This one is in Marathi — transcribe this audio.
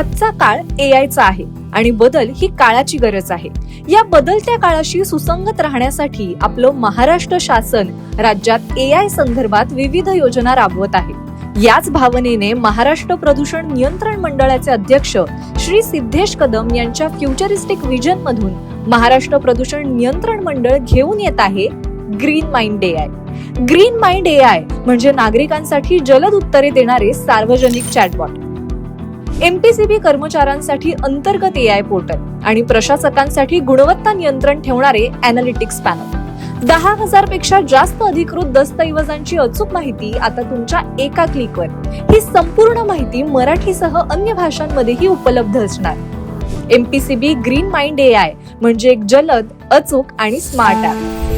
आजचा काळ ए आयचा आहे आणि बदल ही काळाची गरज आहे. या बदलत्या काळाशी सुसंगत राहण्यासाठी आपलं महाराष्ट्र शासन राज्यात ए आय संदर्भात विविध योजना राबवत आहे. याच भावनेने महाराष्ट्र प्रदूषण नियंत्रण मंडळाचे अध्यक्ष श्री सिद्धेश कदम यांच्या फ्युचरिस्टिक विजन मधून महाराष्ट्र प्रदूषण नियंत्रण मंडळ घेऊन येत आहे green mind A I green mind A I म्हणजे नागरिकांसाठी जलद उत्तरे देणारे सार्वजनिक चॅटबॉट एमपीसीबी कर्मचाऱ्यांसाठी अंतर्गत ए आय पोर्टल आणि प्रशासकांसाठी गुणवत्ता नियंत्रण ठेवणारे अॅनालिटिक्स पॅनल दहा हजारपेक्षा जास्त अधिकृत दस्तऐवजांची अचूक माहिती आता तुमच्या एका क्लिकवर ही संपूर्ण माहिती मराठीसह अन्य भाषांमध्येही उपलब्ध असणार. MPCB green mind A I म्हणजे एक जलद अचूक आणि स्मार्ट ॲप